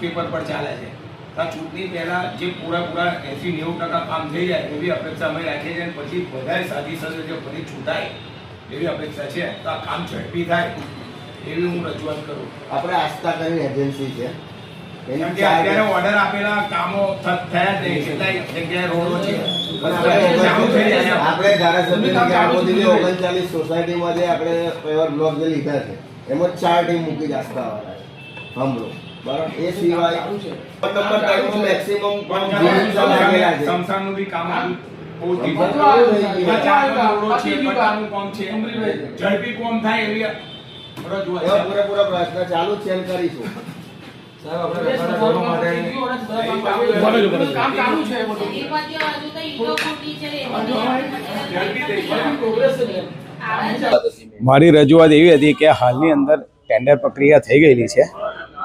Paper પર ચાલે છે. આ ચૂંટણી પહેલા જે પૂરા પૂરા એસી નેવું ટકા કામ થઈ જાય એવી અપેક્ષા અમે રાખીએ છીએ પછી વધારે સાથી સાથે જે ફરી છૂટાય એવી અપેક્ષા છે. તો આ કામ ઝડપી થાય એવી હું રજૂઆત કરું. આપણે આસ્થા કરીને એજન્સી છે. અત્યારે ઓર્ડર આપેલા કામો થયા જ નહીં. કેટલાય જગ્યાએ રોડો છે. આપણે ઓગણચાલીસ સોસાયટીમાં જે આપણે બ્લોક જે લીધા છે એમાં ચાર ટીમ મૂકી જ આસ્થાવાળા છે. હમરો બરાબર એ સિવાય નંબર ત્રણમાં મેક્સિમમ બી કામ. આવ્યું. ઝડપી કામ થાય એવી છે. પૂરેપૂરા પ્રયત્ન ચાલુ છે એમ કરીશું. મારી રજૂઆત એવી હતી કે હાલની અંદર ટેન્ડર પ્રક્રિયા થઈ ગયેલી છે.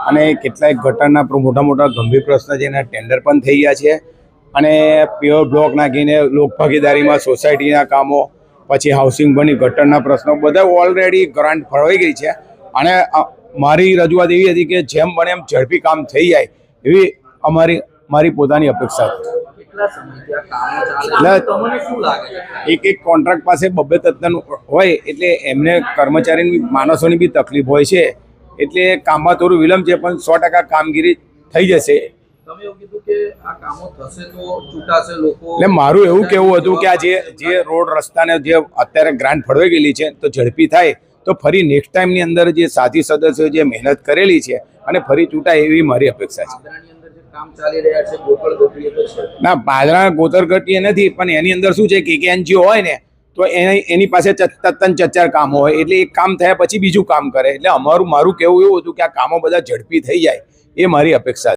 અને કેટલાય ગટરના મોટા મોટા ગંભીર પ્રશ્ન છે એના ટેન્ડર પણ થઈ ગયા છે. અને પ્યોર બ્લોક નાખીને લોકભાગીદારીમાં સોસાયટીના કામો પછી હાઉસિંગ બની ગટરના પ્રશ્નો બધા ઓલરેડી ગ્રાન્ટ ફળવાઈ ગઈ છે. અને મારી રજૂઆત એવી હતી કે જેમ બને એમ ઝડપી કામ થઈ જાય એવી અમારી મારી પોતાની અપેક્ષા હતી. એક એક કોન્ટ્રાક્ટ પાસે બબ્બે તત્વનું હોય એટલે એમને કર્મચારીની માણસોની બી તકલીફ હોય છે. એટલે કામમાં થોડું વિલંબ છે પણ સો ટકા કામગીરી થઈ જશે. એટલે મારું એવું કેવું હતું કે આ જે જે રોડ રસ્તાને જે અત્યારે ગ્રાન્ટ ફળવાઈ ગયેલી છે તો ઝડપી થાય તો ફરી નેક્સ્ટ ટાઈમની અંદર જે સાથી સદસ્યો જે મહેનત કરેલી છે અને ફરી ચૂંટાય એવી મારી અપેક્ષા છે. ના પાદરા ગોતરગટીએ નથી પણ એની અંદર શું છે કે એનજીઓ હોય ને તો એની એની પાસે તત્તન ચચ્ચાર કામ હોય, એટલે એક કામ થયા પછી બીજું કામ કરે. એટલે અમારું, મારું કેવું એવું હતું કે આ કામો બધા ઝડપી થઈ જાય, એ મારી અપેક્ષા